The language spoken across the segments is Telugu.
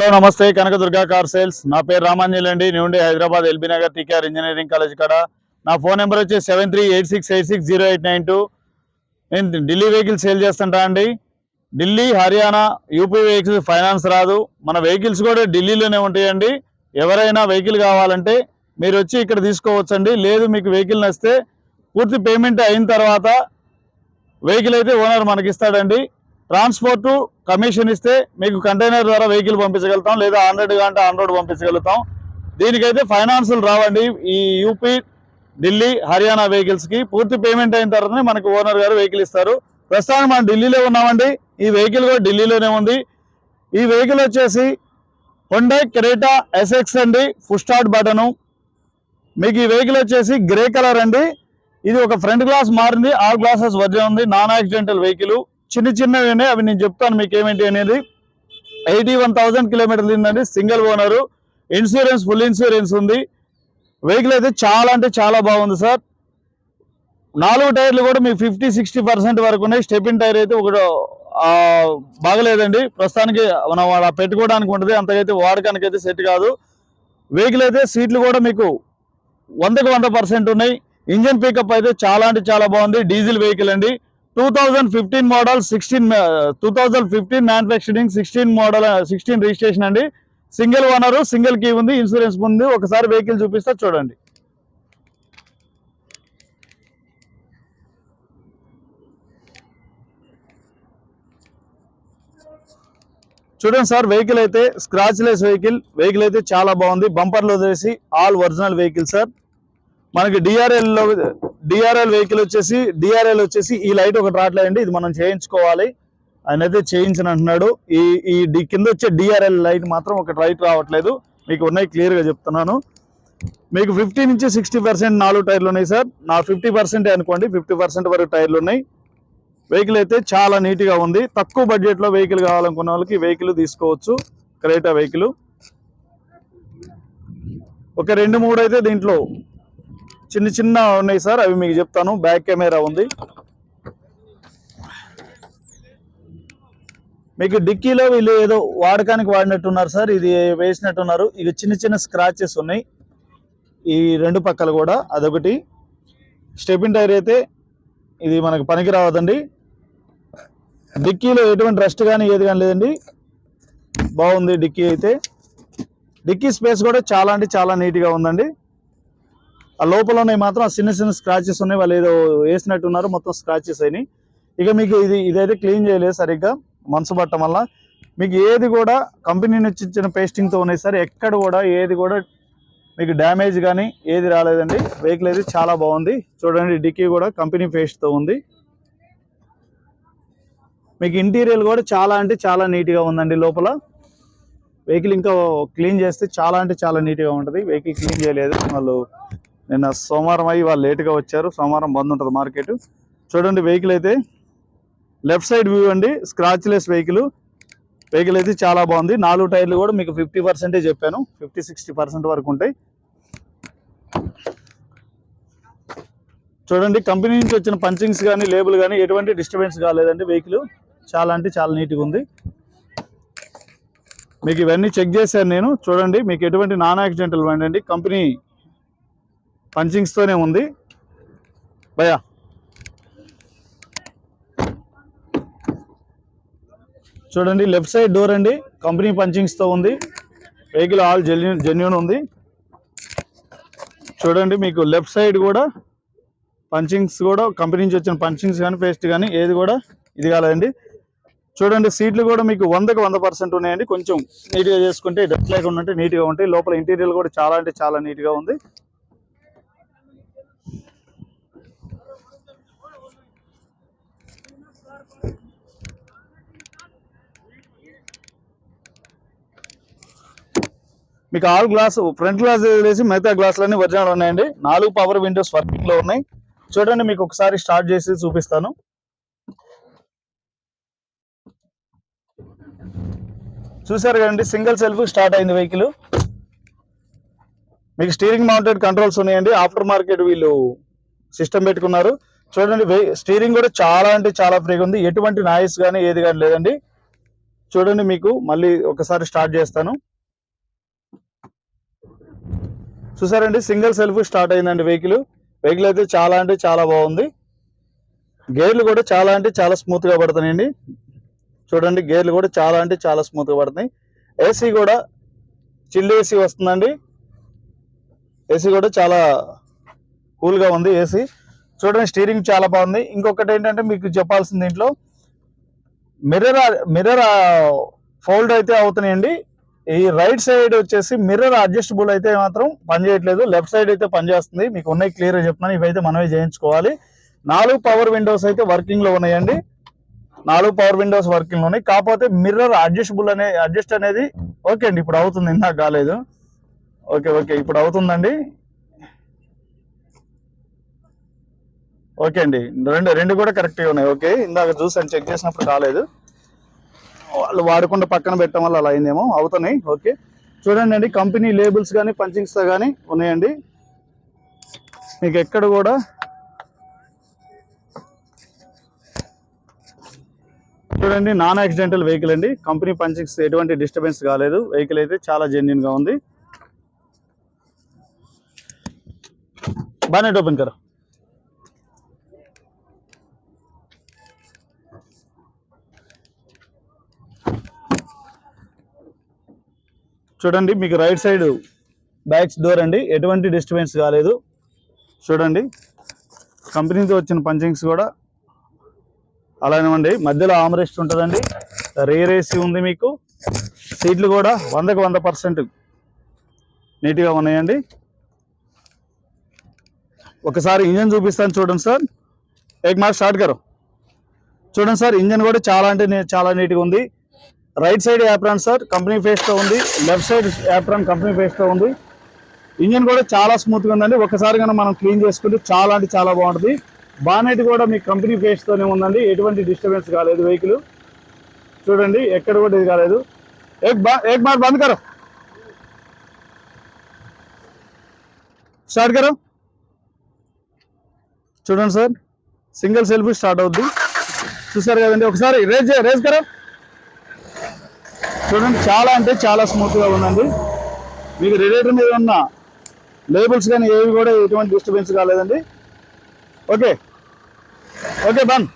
హలో నమస్తే. Kanakadurga car sales. నా పేరు రామాంజలి అండి. నేను Hyderabad LB Nagar TKR engineering college కాడ. నా ఫోన్ నెంబర్ వచ్చి seven three eight six eight six zero eight nine two. నేను ఢిల్లీ వెహికల్స్ సేల్ చేస్తుంటా అండి. Delhi Haryana UP vehicles finance రాదు. మన వెహికల్స్ కూడా ఢిల్లీలోనే ఉంటాయండి. ఎవరైనా వెహికల్ కావాలంటే మీరు వచ్చి ఇక్కడ తీసుకోవచ్చండి. లేదు మీకు వెహికల్ నచ్చితే పూర్తి పేమెంట్ అయిన తర్వాత వెహికల్ అయితే ఓనర్ మనకి ఇస్తాడండి ట్రాన్స్పోర్ట్ కమిషన్ ఇస్తే మీకు కంటైనర్ ద్వారా వెహికల్ పంపించగలుగుతాం లేదా ఆన్రోడ్ కంటే ఆన్రోడ్ పంపించగలుగుతాం. దీనికైతే ఫైనాన్సులు రావండి. ఈ యూపీ ఢిల్లీ హర్యానా వెహికల్స్కి పూర్తి పేమెంట్ అయిన తర్వాతనే మనకు ఓనర్ గారు వెహికల్ ఇస్తారు. ప్రస్తుతానికి మనం ఢిల్లీలో ఉన్నామండి. ఈ వెహికల్ కూడా ఢిల్లీలోనే ఉంది. ఈ వెహికల్ వచ్చేసి హొండా క్రేటా ఎస్ఎక్స్ అండి. Full start button. మీకు ఈ వెహికల్ వచ్చేసి గ్రే కలర్ అండి. ఇది ఒక ఫ్రంట్ గ్లాస్ మారింది. ఆల్ గ్లాసెస్ వర్జన్ ఉంది. Non accidental vehicle. చిన్న చిన్నవి ఉన్నాయి అవి నేను చెప్తాను మీకు ఏమేంటి అనేది. ఎయిటీ వన్ థౌసండ్ కిలోమీటర్లు ఉందండి single owner. Insurance full insurance ఉంది. వెహికల్ అయితే చాలా అంటే చాలా బాగుంది సార్. నాలుగు టైర్లు కూడా మీకు ఫిఫ్టీ సిక్స్టీ పర్సెంట్ వరకు ఉన్నాయి. స్టెపిన్ టైర్ అయితే ఒకటి బాగలేదండి. ప్రస్తుతానికి మనం పెట్టుకోవడానికి ఉంటుంది. అంతకైతే వాడకానికి అయితే సెట్ కాదు. వెహికల్ అయితే సీట్లు కూడా మీకు వందకు వంద పర్సెంట్ ఉన్నాయి. ఇంజన్ పికప్ అయితే చాలా అంటే చాలా బాగుంది. డీజిల్ వెహికల్ అండి. Two thousand fifteen model sixteen two thousand fifteen manufacturing sixteen model sixteen registration అండి. సింగిల్ ఓనర్ సింగిల్ కీ ఉంది ఇన్సూరెన్స్ ఉంది. ఒకసారి వెహికల్ చూపిస్తా చూడండి. చూడండి సార్ వెహికల్ అయితే స్క్రాచ్ లెస్ వెహికల్ వెహికల్ అయితే చాలా బాగుంది. బంపర్లు వదిలేసి ఆల్ ఒరిజినల్ వెహికల్ సార్ మనకి డిఆర్ఎల్లో డిఆర్ఎల్ వెహికల్ వచ్చేసి డిఆర్ఎల్ వచ్చేసి ఈ లైట్ ఒకటి రావట్లేదండి ఇది మనం చేయించుకోవాలి. ఆయన అయితే చేయించని అంటున్నాడు. ఈ ఈ డి- కింద వచ్చే డిఆర్ఎల్ లైట్ మాత్రం ఒక రైట్ రావట్లేదు. మీకు ఉన్నాయి క్లియర్గా చెప్తున్నాను. మీకు ఫిఫ్టీ నుంచి సిక్స్టీ పర్సెంట్ నాలుగు టైర్లు ఉన్నాయి సార్. నా ఫిఫ్టీ పర్సెంట్ అనుకోండి ఫిఫ్టీ పర్సెంట్ వరకు టైర్లు ఉన్నాయి. వెహికల్ అయితే చాలా నీట్గా ఉంది. తక్కువ బడ్జెట్లో వెహికల్ కావాలనుకున్న వాళ్ళకి వెహికల్ తీసుకోవచ్చు. క్రేటా వెహికల్ ఒక రెండు మూడు అయితే దీంట్లో చిన్న చిన్న ఉన్నాయి సార్ అవి మీకు చెప్తాను. బ్యాక్ కెమెరా ఉంది. మీకు డిక్కీలో వీళ్ళు ఏదో వాడకానికి వాడినట్టున్నారు సార్ ఇది వేసినట్టున్నారు. ఇవి చిన్న చిన్న స్క్రాచెస్ ఉన్నాయి. ఈ రెండు పక్కలు కూడా అదొకటి. స్టెపిన్ టైర్ అయితే ఇది మనకు పనికి రావదండి. డిక్కీలో ఎటువంటి రెస్ట్ కానీ ఏది కానీ లేదండి. బాగుంది డిక్కీ అయితే. డిక్కీ స్పేస్ కూడా చాలా అంటే చాలా నీట్గా ఉందండి. ఆ లోపల ఉన్నాయి మాత్రం చిన్న చిన్న స్క్రాచెస్ ఉన్నాయి. వాళ్ళు ఏదో వేసినట్టు ఉన్నారు మొత్తం స్క్రాచెస్ అయినాయి. ఇక మీకు ఇది ఇదైతే క్లీన్ చేయలేదు సరిగ్గా. మనసు పట్టడం వల్ల. మీకు ఏది కూడా కంపెనీ నుంచి ఇచ్చిన పేస్టింగ్తో ఉన్నాయి సార్. ఎక్కడ కూడా ఏది కూడా మీకు డ్యామేజ్ కానీ ఏది రాలేదండి. వెహికల్ అయితే చాలా బాగుంది. చూడండి డిక్కీ కూడా కంపెనీ పేస్ట్తో ఉంది. మీకు ఇంటీరియర్ కూడా చాలా అంటే చాలా నీట్గా ఉందండి లోపల. వెహికల్ ఇంకా క్లీన్ చేస్తే చాలా అంటే చాలా నీట్గా ఉంటుంది. వెహికల్ క్లీన్ చేయలేదు. వాళ్ళు నిన్న సోమవారం అయ్యి వాళ్ళు లేట్గా వచ్చారు. సోమవారం బంద్ ఉంటుంది మార్కెట్. చూడండి వెహికల్ అయితే. లెఫ్ట్ సైడ్ వ్యూ అండి. స్క్రాచ్లెస్ వెహికల్ వెహికల్ అయితే చాలా బాగుంది. నాలుగు టైర్లు కూడా మీకు ఫిఫ్టీ పర్సెంటే చెప్పాను. ఫిఫ్టీ సిక్స్టీ పర్సెంట్ వరకు ఉంటాయి. చూడండి కంపెనీ నుంచి వచ్చిన పంచింగ్స్ కానీ లేబుల్ కానీ ఎటువంటి డిస్టర్బెన్స్ కాలేదండి వెహికల్ చాలా అంటే చాలా నీట్గా ఉంది. మీకు ఇవన్నీ చెక్ చేశాను నేను. చూడండి మీకు ఎటువంటి నాన్ యాక్సిడెంటల్ బండి అండి. కంపెనీ పంచింగ్స్తోనే ఉంది. భయా చూడండి లెఫ్ట్ సైడ్ డోర్ అండి. కంపెనీ పంచింగ్స్తో ఉంది. వెహికల్ ఆల్ జెన్యున్ జెన్యున్ ఉంది. చూడండి మీకు లెఫ్ట్ సైడ్ కూడా పంచింగ్స్ కూడా కంపెనీ నుంచి వచ్చిన పంచింగ్స్ కానీ పేస్ట్ కానీ ఏది కూడా ఇది కాలేదండి. చూడండి సీట్లు కూడా మీకు వందకు వంద పర్సెంట్ ఉన్నాయండి. కొంచెం నీట్గా చేసుకుంటే డస్ట్ లేకుండా ఉంటే నీట్గా ఉంటాయి. లోపల ఇంటీరియర్ కూడా చాలా అంటే చాలా నీట్గా ఉంది. మీకు ఆల్ గ్లాస్ ఫ్రంట్ గ్లాస్ వేసి మిగతా గ్లాసులన్నీ ఒరిజినల్ ఉన్నాయండి. నాలుగు పవర్ విండోస్ వర్కింగ్లో ఉన్నాయి. చూడండి మీకు ఒకసారి స్టార్ట్ చేసి చూపిస్తాను. చూసారు కదండి సింగిల్ సెల్ఫ్ స్టార్ట్ అయింది వెహికల్ మీకు స్టీరింగ్ మౌంటెడ్ కంట్రోల్స్ ఉన్నాయండి. ఆఫ్టర్ మార్కెట్ వీళ్ళు సిస్టమ్ పెట్టుకున్నారు. చూడండి స్టీరింగ్ కూడా చాలా అంటే చాలా ఫ్రీగా ఉంది. ఎటువంటి నాయిస్ కానీ ఏది కానీ లేదండి. చూడండి మీకు మళ్ళీ ఒకసారి స్టార్ట్ చేస్తాను. చూసారండి సింగిల్ సెల్ఫ్ స్టార్ట్ అయిందండి వెహికల్. వెహికల్ అయితే చాలా అంటే చాలా బాగుంది. గేర్లు కూడా చాలా అంటే చాలా స్మూత్గా పడుతున్నాయండి. చూడండి గేర్లు కూడా చాలా అంటే చాలా స్మూత్గా పడుతున్నాయి. ఏసీ కూడా చిల్డ్ ఏసీ వస్తుందండి. ఏసీ కూడా చాలా కూల్గా ఉంది ఏసీ. చూడండి స్టీరింగ్ చాలా బాగుంది. ఇంకొకటి ఏంటంటే మీకు చెప్పాల్సింది దీంట్లో మిర్రర్ మిర్రర్ ఫోల్డ్ అయితే అవుతున్నాయండి. ఈ రైట్ సైడ్ వచ్చేసి మిర్రర్ అడ్జస్టబుల్ అయితే మాత్రం పనిచేయట్లేదు లెఫ్ట్ సైడ్ అయితే పనిచేస్తుంది మీకు ఉన్నాయి క్లియర్గా చెప్తున్నాను. ఇవైతే మనమే చేయించుకోవాలి. నాలుగు పవర్ విండోస్ అయితే వర్కింగ్లో ఉన్నాయండి. నాలుగు పవర్ విండోస్ వర్కింగ్లో ఉన్నాయి. కాకపోతే మిర్రర్ అడ్జస్టబుల్ అనే అడ్జస్ట్ అనేది ఓకే అండి. ఇప్పుడు అవుతుంది. ఇందాక కాలేదు. Okay okay. ఇప్పుడు అవుతుందండి. ఓకే అండి. రెండు రెండు కూడా కరెక్ట్గా ఉన్నాయి. ఓకే. ఇందాక చూసాను చెక్ చేసినప్పుడు కాలేదు. వాళ్ళు వాడకుండా పక్కన పెట్టడం వల్ల అలా అయిందేమో. అవుతున్నాయి. ఓకే. చూడండి అండి కంపెనీ లేబుల్స్ కానీ పంచింగ్స్ కానీ ఉన్నాయండి. మీకు ఎక్కడ కూడా చూడండి నాన్ యాక్సిడెంటల్ వెహికల్ అండి. కంపెనీ పంచింగ్స్ ఎటువంటి డిస్టర్బెన్స్ కాలేదు. వెహికల్ అయితే చాలా జెన్యున్గా ఉంది. బానెట్ ఓపెన్ కరా. చూడండి మీకు రైట్ సైడ్ బ్యాక్స్ డోర్ అండి. ఎటువంటి డిస్టర్బెన్స్ కాలేదు. చూడండి కంపెనీతో వచ్చిన పంచింగ్స్ కూడా అలానే ఉండి మధ్యలో ఆమరెస్ట్ ఉంటుందండి. రేర్ ఏసీ ఉంది మీకు. సీట్లు కూడా వందకు వంద పర్సెంట్ నీట్గా ఉన్నాయండి. ఒకసారి ఇంజన్ చూపిస్తాను చూడండి సార్. ఏక్ మార్ స్టార్ట్ గారు. చూడండి సార్ ఇంజన్ కూడా చాలా అంటే చాలా నీట్గా ఉంది. Right side apron sir. Company ఫేస్తో ఉంది. లెఫ్ట్ సైడ్ యాప్రాన్ కంపెనీ ఫేస్తో ఉంది. ఇంజన్ కూడా చాలా స్మూత్గా ఉందండి. ఒకసారి కన్నా మనం క్లీన్ చేసుకుంటే చాలా అంటే చాలా బాగుంటుంది. బానెట్ కూడా మీ కంపెనీ ఫేస్తోనే ఉందండి. ఎటువంటి డిస్టర్బెన్స్ కాలేదు వెహికల్ చూడండి ఎక్కడ కూడా ఇది కాలేదు. ఏక్ బా ఏక్ బార్ బంద్ కరో. స్టార్ట్ కరో. చూడండి సార్. సింగిల్ సెల్ఫీ స్టార్ట్ అవుద్ది. చూసారు కదండి ఒకసారి రేజ్ రేజ్ కరో. చూడండి చాలా అంటే చాలా స్మూత్గా ఉందండి. మీకు రేడియేటర్ మీద ఉన్న లేబుల్స్ కానీ ఏవి కూడా ఎటువంటి డిస్టర్బెన్స్ కాలేదండి. ఓకే ఓకే బన్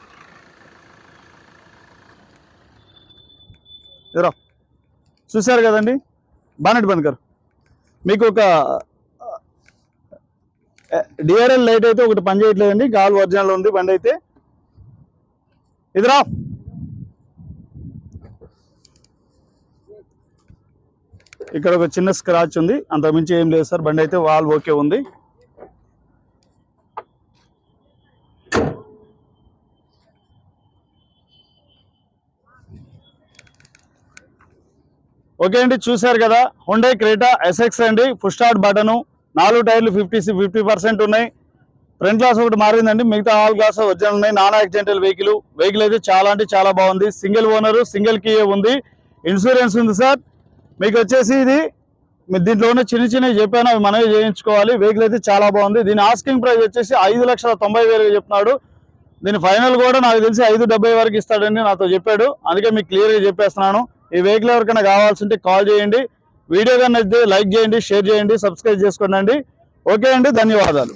ఇదరా చూశారు కదండి? బానెట్ బంద్ గారు. మీకు ఒక డిఆర్ఎల్ లైట్ అయితే ఒకటి పని చేయట్లేదండి గాల్ ఒరిజినల్ ఉంది బండి అయితే. ఇదిరా ఇక్కడ ఒక చిన్న స్క్రాచ్ ఉంది. అంత మించి ఏం లేదు సార్. బండి అయితే వాల్ ఓకే ఉంది. ఓకే అండి చూశారు కదా. హుండే క్రేటా ఎస్ఎక్స్ అండి. ఫుల్ స్టార్ట్ బటను నాలుగు టైర్లు ఫిఫ్టీ ఫిఫ్టీ పర్సెంట్ ఉన్నాయి. ఫ్రంట్ గ్లాస్ ఒకటి మారిందండి. మిగతా ఆల్ గ్లాస్ ఒరిజినల్ ఉన్నాయి. నాన్ యాక్సిడెంటల్ వెహికల్ వెహికల్ అయితే చాలా అంటే చాలా బాగుంది. సింగిల్ ఓనర్ సింగిల్ కియే ఉంది. ఇన్సూరెన్స్ ఉంది సార్. మీకు వచ్చేసి ఇది మీ దీంట్లో ఉన్న చిన్న చిన్నవి చెప్పాను అవి మనమే చేయించుకోవాలి. వెహికల్ అయితే చాలా బాగుంది. దీని ఆస్కింగ్ ప్రైస్ వచ్చేసి ఐదు లక్షల తొంభై వేలు చెప్తున్నాడు దీని ఫైనల్ కూడా నాకు తెలిసి ఐదు డెబ్బై వరకు ఇస్తాడని నాతో చెప్పాడు. అందుకే మీకు క్లియర్గా చెప్పేస్తున్నాను. ఈ వెహికల్ ఎవరికైనా కావాల్సింటే కాల్ చేయండి. వీడియో కానీ నచ్చితే లైక్ చేయండి షేర్ చేయండి సబ్స్క్రైబ్ చేసుకోండి ఓకే అండి ధన్యవాదాలు.